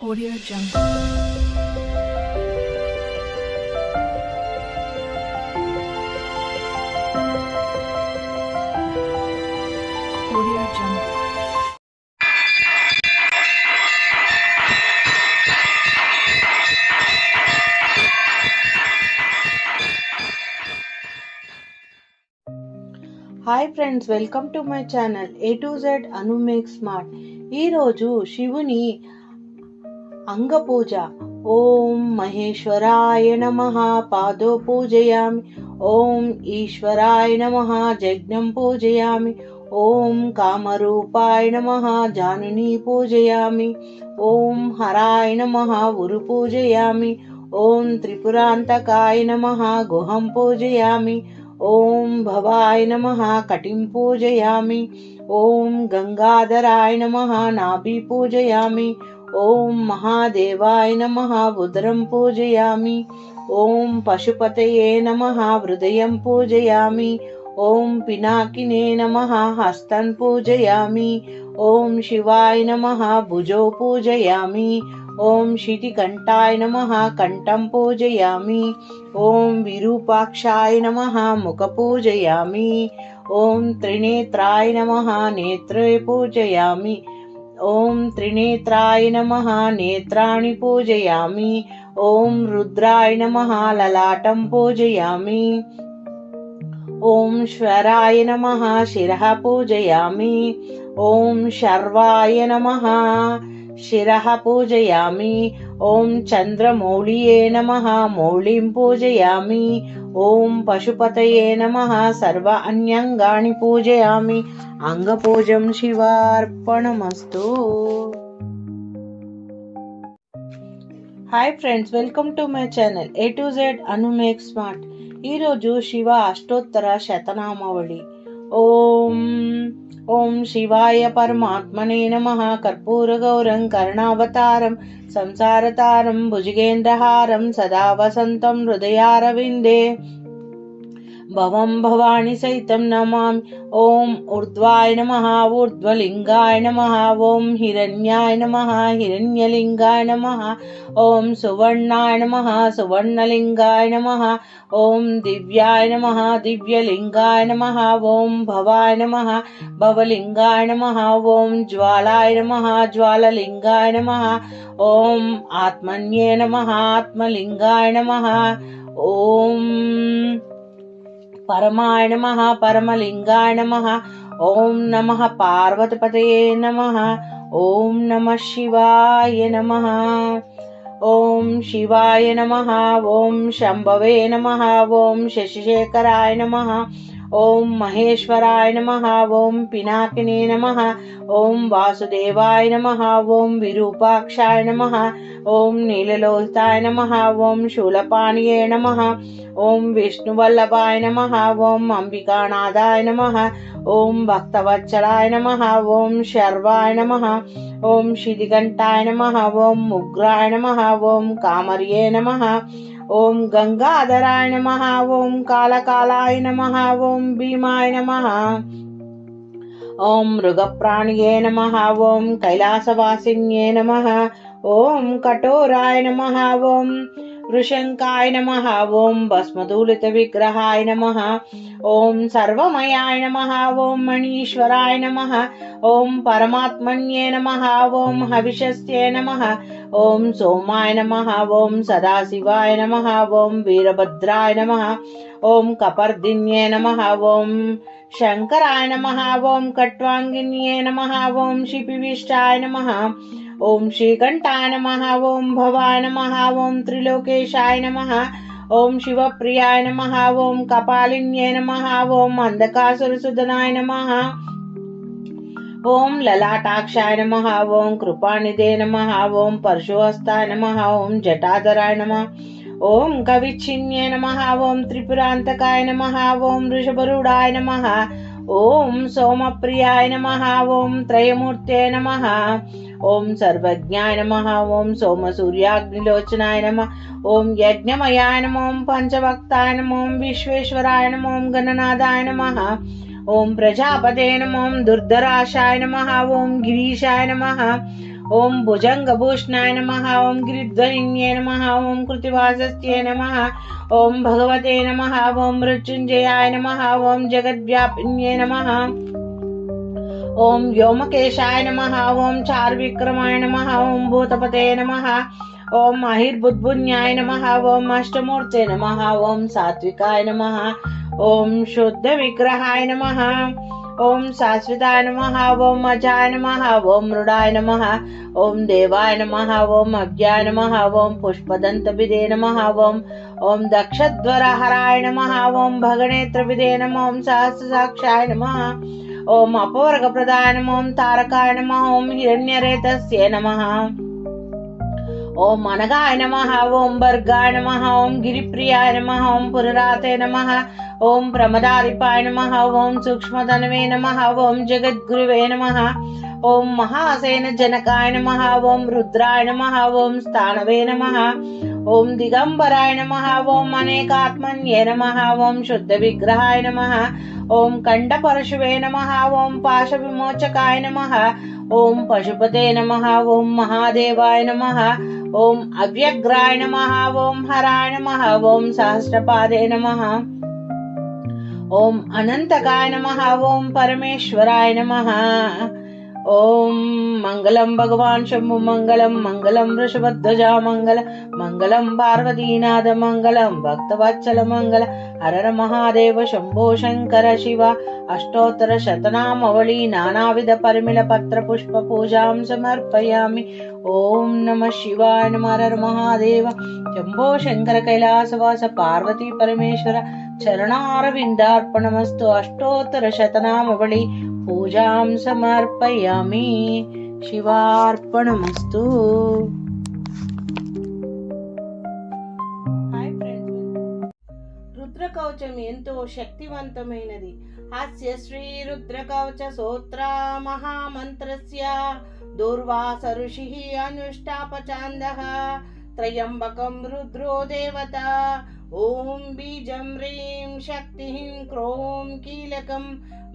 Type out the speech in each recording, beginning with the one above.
Audio Jungle. Audio Jungle. Hi friends welcome to my channel A to Z Anu make smart ఈరోజు శివుని अङ्गपूजा। ॐ महेश्वराय नमः पादोपूजयामि। ॐ ईश्वराय नमः यज्ञं पूजयामि। ॐ कामरूपाय नमः जानुनी पूजयामि। ॐ हराय नमः गुरुपूजयामि ॐ त्रिपुरान्तकाय नमः गुहं पूजयामि। ॐ भवाय नमः कटिं पूजयामि। ॐ गङ्गाधराय नमः नाभि पूजयामि। ॐ महादेवाय नमः उदरं पूजयामि। ॐ पशुपतये नमः हृदयं पूजयामि। ॐ पिनाकिने नमः हस्तं पूजयामि। ॐ शिवाय नमः भुजौ पूजयामि। ॐ शितिकण्ठाय नमः कण्ठं पूजयामि। ॐ विरूपाक्षाय नमः मुखपूजयामि ॐ त्रिनेत्राय नमः नेत्रे नेत्रयपूजयामि ॐ त्रिनेत्राय नमः नेत्राणि पूजयामि। ॐ रुद्राय नमः ललाटं पूजयामि। ॐ श्वराय नमः शिरः पूजयामि। ॐ शर्वाय नमः। शिरः पूजयामि ॐ चन्द्रमौलिये नमः मौलिं पूजयामि ॐ पशुपतये नमः सर्व अन्यङ्गानि पूजयामि अङ्गपूजं शिवार्पणमस्तु hi friends welcome to my channel A to Z Anu make smart ఈరోజు శివ అష్టోత్తర శతనామావళి ॐ ॐ शिवाय परमात्मने नमः कर्पूरगौरं कर्णावतारम् संसारतारम् भुजिगेन्द्रहारम् सदा वसन्तं हृदयारविन्दे। भवं भवानि सहितं नमामि। ॐ ऊर्ध्वाय नमः ऊर्ध्वलिङ्गाय नमः ॐ हिरण्याय नमः हिरण्यलिङ्गाय नमः ॐ सुवर्णाय नमः सुवर्णलिङ्गाय नमः ॐ दिव्याय नमः दिव्यलिङ्गाय नमः ॐ भवाय नमः भवलिङ्गाय नमः ॐ ज्वालाय नमः ज्वालिङ्गाय नमः ॐ आत्मन्ये नमः आत्मलिङ्गाय नमः ॐ परमाय नमः परमलिङ्गाय नमः ॐ नमः पार्वतीपतये नमः ॐ नमः शिवाय नमः ॐ शिवाय नमः ॐ शम्भवे नमः ॐ शशिशेखराय नमः ॐ महेश्वराय नमः ॐ पिनाकिने नमः ॐ वासुदेवाय नमः ॐ विरूपाक्षाय नमः ॐ नीललोहिताय नमः ॐ शूलपाणये नमः ॐ विष्णुवल्लभाय नमः ॐ अम्बिकानादाय नमः ॐ भक्तवत्सलाय नमः ॐ शर्वाय नमः ॐ शिदिकण्ठाय नमः ॐ उग्राय नमः ॐ कामर्ये नमः ॐ गङ्गाधराय नमः ॐ कालकालाय नमः ॐ भीमाय नमः। ॐ मृगप्राण्ये नमः ॐ कैलासवासिन्ये नमः ॐ कठोराय नमः ॐ कृशङ्काय नमः ॐ भस्मदूलितविग्रहाय नमः ॐ सर्वमयाय नमः ॐ मणीश्वराय नमः ॐ परमात्मन्ये नमः ॐ हविषस्ये नमः ॐ सोमाय नमः ॐ सदाशिवाय नमः ॐ वीरभद्राय नमः ॐ कपर्दिन्ये नमः ॐ शङ्कराय नमः ॐ कट्वाङ्गिन्ये नमः ॐ शिपिविष्टाय नमः ॐ श्रीकण्ठा नमः ॐ भवा नमः ॐ त्रिलोकेशाय नमः ॐ शिवप्रियाय नमः ॐ कपालिन्यै नमः ॐ अन्धकासुरसुदनाय नमः ॐ ललाटाक्षाय नमः ॐ कृपानिधे नमः ॐ परशुहस्ताय नमः ॐ जटाधराय नमः ॐ कविच्छिन्ये नमः ॐ त्रिपुरान्तकाय नमः ॐ ऋषभरुढाय नमः ॐ सोमप्रियाय नमः ॐ त्रयमूर्त्यय नमः ॐ सर्वज्ञाय नमः ॐ सोमसूर्याग्निलोचनाय नमः ॐ यज्ञमयाय नमों पञ्चभक्ताय नमो विश्वेश्वराय नमो गणनादाय नमः ॐ प्रजापते प्रजापतेन दुर्धराशाय नमः ॐ गिरीशाय नमः ॐ भुजङ्गभूषणाय नमः ॐ गिरिध्वनिन्ये नमः ॐ कृतिवासस्ये नमः ॐ भगवते नमः ॐ मृत्युञ्जयाय नमः ॐ जगद्व्यापिन्ये नमः ॐ व्योमकेशाय नमः ॐ चार्विक्रमाय नमः ॐ भूतपते नमः ॐ महिर्बुद्भुन्याय नमः ॐ अष्टमूर्ते नमः ॐ सात्विकाय नमः ॐ शुद्धविग्रहाय नमः ॐ शाश्वताय नमः ॐ अजाय नमः ॐ मृडाय नमः ॐ देवाय नमः ॐ अव्याय नमः ॐ पुष्पदन्तविदे नमः ॐ ॐ दक्षध्वरहराय नमः ॐ भगनेत्रविदे नमः ॐ सहस्रसाक्षाय नमः ॐ अपवर्गप्रदाय नमः तारकाय नमः हिरण्यरेतस्य नमः। ॐ अनगाय नमः ॐ वर्गाय नमः ॐ गिरिप्रियाय नमः। ॐ पुरराते नमः ॐ प्रमदारिपाय नमः ॐ सूक्ष्मधनवे नमः ॐ जगद्गुरुवे नमः ॐ महासेन जनकाय नमः ॐ रुद्राय नमः ॐ स्थानवे नमः ॐ दिगम्बराय नमः ॐ अनेकात्मन्ये नमः ॐ शुद्धविग्रहाय नमः ॐ कण्डपरशुवे नमः ॐ पाशविमोचकाय नमः ॐ पशुपते नमः ॐ महादेवाय नमः ॐ अव्यग्राय नमः ॐ हराय नमः ॐ सहस्रपादे नमः ॐ अनन्तकाय नमः ॐ परमेश्वराय नमः ॐ मङ्गलं भगवान् शम्भु मङ्गलं मङ्गलं वृषभध्वजा मङ्गल मङ्गलं पार्वतीनाथ मङ्गलं भक्तवत्सल मङ्गल हरर महादेव शम्भो शङ्कर शिव अष्टोत्तरशतनामवळी नानाविधपरिमिलपत्रपुष्पपूजां समर्पयामि। ॐ नमः शिवाय नमः हर महादेव शम्भो शङ्कर कैलासवास पार्वती परमेश्वर चरणारविन्दार्पणमस्तु अष्टोत्तरशतनामवळि पूजां समर्पयामि శివార్పణమస్తు హాయ్ ఫ్రెండ్స్ రుద్ర కవచం ఎంతో శక్తివంతమైనది అస్య శ్రీ రుద్ర కవచ సూత్ర మహామంత్రస్య దుర్వాస ఋషి అనుష్టాపచాంద త్రయంబకం రుద్రో దేవత ॐ बीजं ह्रीं शक्तिः क्रों कीलकं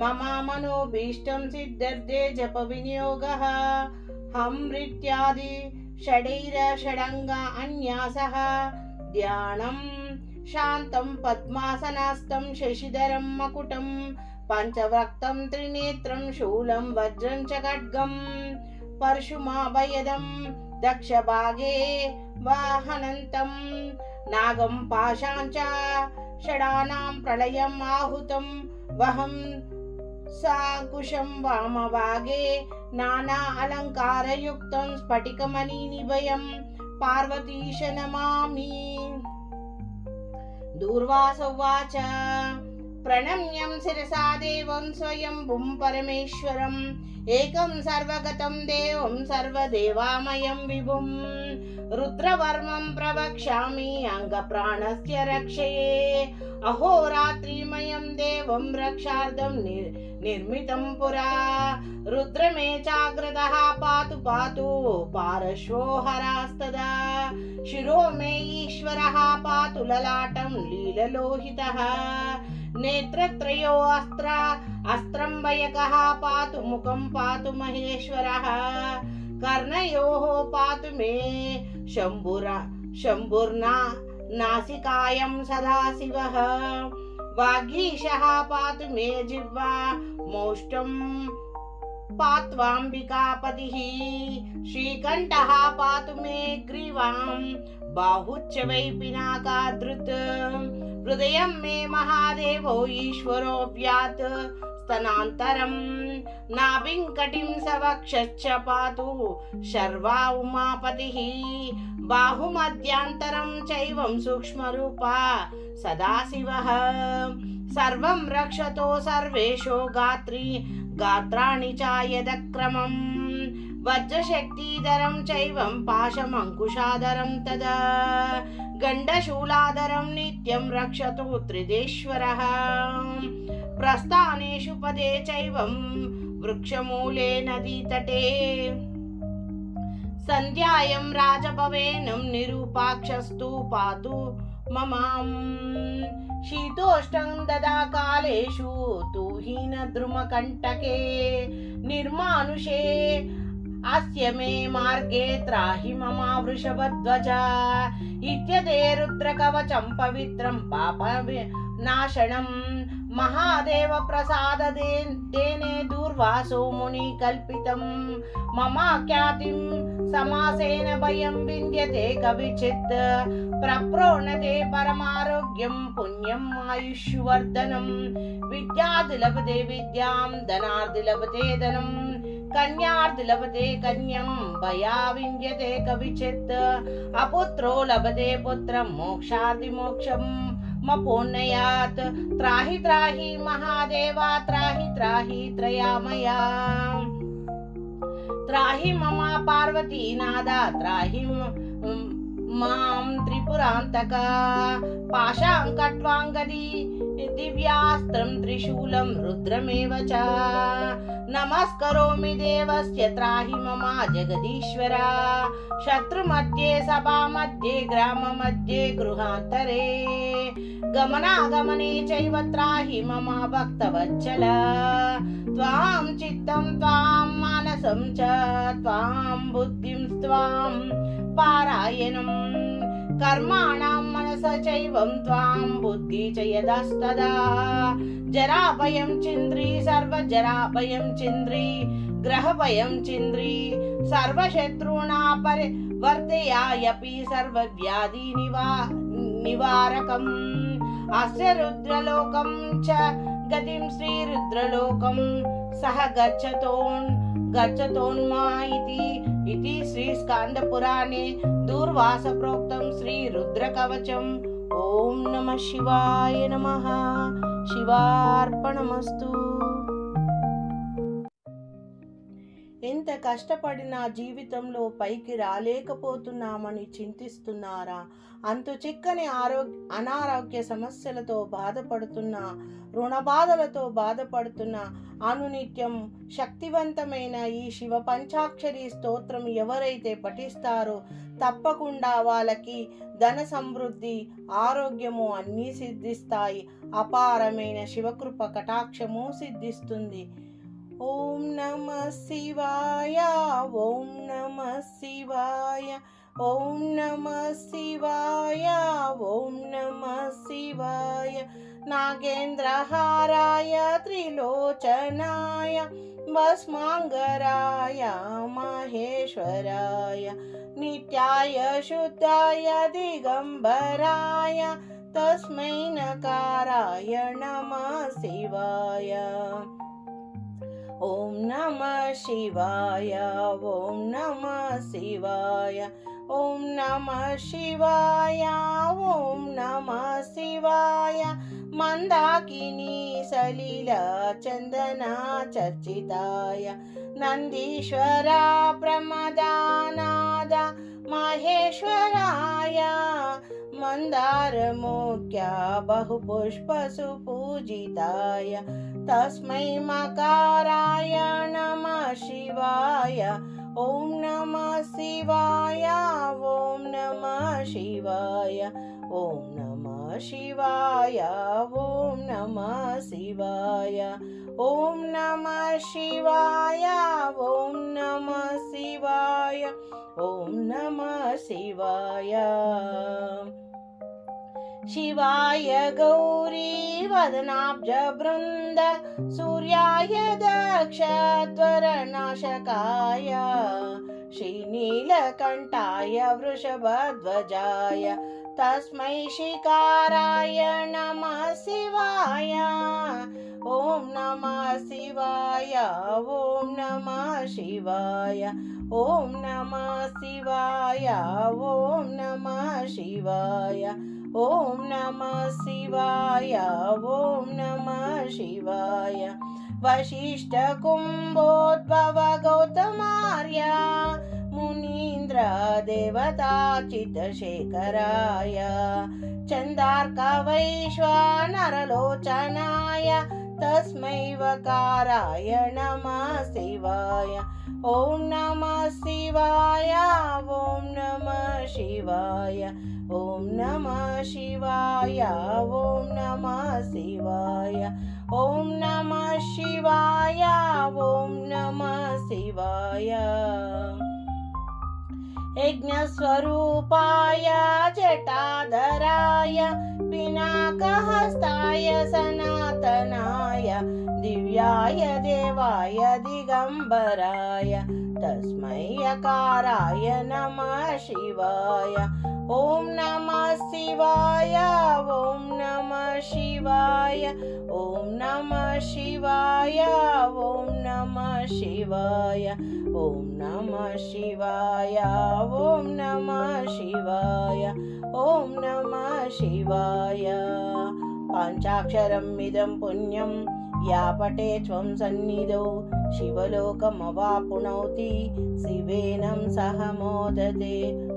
मम मनोभीष्टं सिद्धर्थे जपविनियोगः हंरित्यादि हमृत्यादि षडैर षडङ्गा अन्यासः। ध्यानं शान्तं पद्मासनास्तं शशिधरं मकुटं पञ्चव्रक्तं त्रिनेत्रं शूलं वज्रं च खड्गं। परशुमाभयदं दक्षभागे वाहनन्तम् नागं पाशाञ्च षडानां प्रलयम् आहुतं वहं साकुशं वामभागे नाना अलङ्कारयुक्तं स्फटिकमणिनिभयं पार्वतीश नमामि दूर्वास उवाच प्रणम्यं शिरसा देवं स्वयं भुं परमेश्वरम् एकं सर्वगतं देवं सर्वदेवामयं विभुम्। रुद्रवर्मं प्रवक्ष्यामि अङ्गप्राणस्य रक्षये। अहोरात्रिमयं देवं रक्षार्थं निर् निर्मितं पुरा। रुद्र मे पातु पातु पार्श्वो हरास्तदा। शिरो मे ईश्वरः पातु ललाटं लीललोहितः। नेत्रत्रयो अस्त्र अस्त्रम्बयकः पातु मुखं पातु महेश्वरः। कर्णयोः पातु मे शम्भुरा, शम्भुर्ना नासिकायं सदाशिवः। वागीशः पातु मे जिह्वा मोष्टं पात्वाम्बिकापतिः। श्रीकण्ठः पातु मे ग्रीवां बाहुच्च वै पिनाकाधृत् हृदयं मे महादेवो ईश्वरो व्यात् स्तनान्तरं नाभिङ्कटिं सवक्षश्च पातु शर्वा उमापतिः बाहुमध्यान्तरं चैवं सूक्ष्मरूपा सदाशिवः सर्वं रक्षतो सर्वेषु गात्री गात्राणि च यदक्रमम् वज्रशक्तिधरं चैवं पाशमङ्कुशाधरं तदा गण्डशूलाधरं नित्यं रक्षतु त्रिदेश्वरः प्रस्थानेषु पदे चैवं वृक्षमूले नदीतटे सन्ध्यायं राजभवेनं निरूपाक्षस्तु पातु ममाम् शीतोष्टं ददा कालेषु तु हीनद्रुमकण्टके निर्मानुषे अस्य मे मार्गे त्राहि मम वृषभध्वजा इत्यते रुद्रकवचं पवित्रं మహాదేవ ప్రసాద దేనే దూర్వాసో ముని కల్పితం. మమాఖ్యాతిం సమాసేన భయం వింధ్యతే కవిచిత్ ప్రప్రోణతే పరమారోగ్యం పుణ్యం ఆయుష్వర్ధనం. విద్యాది లభతే విద్యాం ధనార్ది లభతే ధనం. కన్యార్ది లభతే కన్యం భయా వింధ్యతే కవిచిత్ అపుత్రో లభతే పుత్రం మోక్షాది మోక్షం. मपोन्नयात्। त्राहि त्राहि, महादेवा, त्राहि त्राहि, त्रयामया। त्राहि मम पार्वती नादा, त्राहि माँ त्रिपुरान्तक। पाशां कट्वाङ्गदी, दिव्यास्त्रं त्रिशूलं, रुद्रमेव च। नमस्करोमि देवस्य, त्राहि मम जगदीश्वर। शत्रुमध्ये, सभामध्ये, ग्राममध्ये, गृहान्तरे। గమనాగమనే చైవ త్రాహి భక్త వచ్చల త్వాం చిత్తం త్వాం మానసం చ త్వాం బుద్ధిం త్వాం పారాయణం. కర్మాణం మనస చైవం త్వాం బుద్ధి చ యదస్తదా. జరాభయం చింద్రీ సర్వజరాభయం చింద్రీ గ్రహభయం చింద్రీ సర్వశత్రుణా పరి వర్తయాయపి సర్వ వ్యాధి నివా నివారకం. अस्य रुद्रलोकं च गतिं श्रीरुद्रलोकं सः गच्छतोन् गच्छतोन्मा इति इति श्रीस्कान्दपुराणे दूर्वासप्रोक्तं श्रीरुद्रकवचम् ॐ नमः शिवाय नमः। शिवार्पणमस्तु। ఎంత కష్టపడినా జీవితంలో పైకి రాలేకపోతున్నామని చింతిస్తున్నారా? అంతు చిక్కని ఆరోగ్య అనారోగ్య సమస్యలతో బాధపడుతున్న రుణ బాధలతో బాధపడుతున్న అనునిత్యం శక్తివంతమైన ఈ శివ పంచాక్షరి స్తోత్రం ఎవరైతే పఠిస్తారో తప్పకుండా వాళ్ళకి ధన సమృద్ధి ఆరోగ్యము అన్నీ సిద్ధిస్తాయి. అపారమైన శివకృప కటాక్షము సిద్ధిస్తుంది. ॐ नमः शिवाय ॐ नमः शिवाय ॐ नमः शिवाय ॐ नमः शिवाय। नागेन्द्रहाराय त्रिलोचनाय भस्माङ्गराय माहेश्वराय नित्याय शुद्धाय दिगम्बराय तस्मै नकाराय नमः शिवाय। ॐ नमः शिवाय ॐ नमः शिवाय ॐ नमः शिवाय ॐ नमः शिवाय। मन्दाकिनी सलिला चन्दना चर्चिताय नन्दीश्वरा प्रमदानाद महेश्वराय मन्दारमुख्या बहुपुष्पसुपूजिताय तस्मै मकाराय नम शिवाय ॐ नम शिवाय, ॐ नम शिवाय, ॐ नम शिवाय, ॐ नम शिवाय, ॐ नम शिवाय, ॐ नम शिवाय, ॐ नम शिवाय। शिवाय गौरी वदनाब्ज सूर्याय दक्षत्वरनाशकाय श्रीनीलकण्ठाय वृषभध्वजाय तस्मै शिकाराय नमः शिवाय। ॐ नमः शिवाय ॐ नमः शिवाय ॐ नमः शिवाय ॐ नमः शिवाय ॐ नमः शिवाय ॐ नमः शिवाय। वसिष्ठकुम्भोद्भव गौतमार्य मुनीन्द्र देवता चितशेखराय चन्दार्कवैश्वानरलोचनाय तस्मै वकाराय नमः शिवाय। ॐ नमः शिवाय ॐ नमः शिवाय ॐ नमः शिवाय ॐ नमः शिवाय। ॐ नमः शिवाय ॐ नमः शिवाय यज्ञस्वरूपाय जटाधराय पिनाकहस्ताय सनातनाय दिव्याय देवाय दिगम्बराय तस्मै यकाराय नमः शिवाय ॐ नमः शिवाय ॐ नमः शिवाय ॐ नमः शिवाय ॐ नमः शिवाय ॐ नमः शिवाय ॐ नमः शिवाय ॐ नमः शिवाय। पाञ्चाक्षरम् इदं पुण्यं या पटे त्वं सन्निधौ शिवलोकमवापुनौति शिवेनं सह मोदते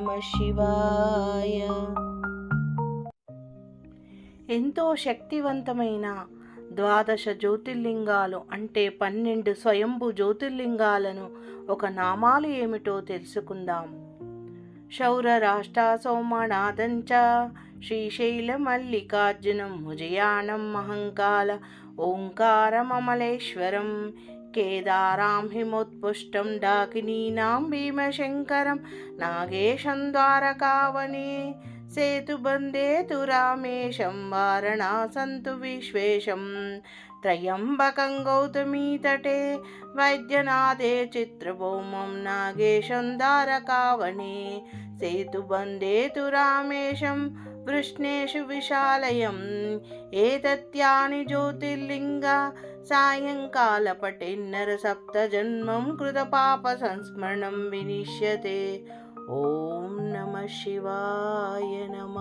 నమ శివాయ ఎంతో శక్తివంతమైన ద్వాదశ జ్యోతిర్లింగాలు అంటే పన్నెండు స్వయంభు జ్యోతిర్లింగాలను ఒక నామాలు ఏమిటో తెలుసుకుందాం. శౌర రాష్ట్ర సోమనాథంచ శ్రీశైల మల్లికార్జునం ముజయానం మహంకాల ఓంకారమలేశ్వరం కేదారాం హిమోత్పుష్టం డాకినీనాం భీమశంకరం నాగేశం ద్వారకావనే సేతుబందేతు రామేశం వారణాసంతు విశ్వేశం త్రయంబకం గౌతమీతటే వైద్యనాథే చిత్రభౌమం నాగేశం దారకావణే సేతుబంధేతు రామేశం వృష్ణేషు విశాలయం ఏతత్యాని జ్యోతిర్లింగ సాయంకాలపటిన్నర సప్తజన్మం కృతపాప సంస్మరణం వినిష్యతే ఓం నమ శివాయ నమ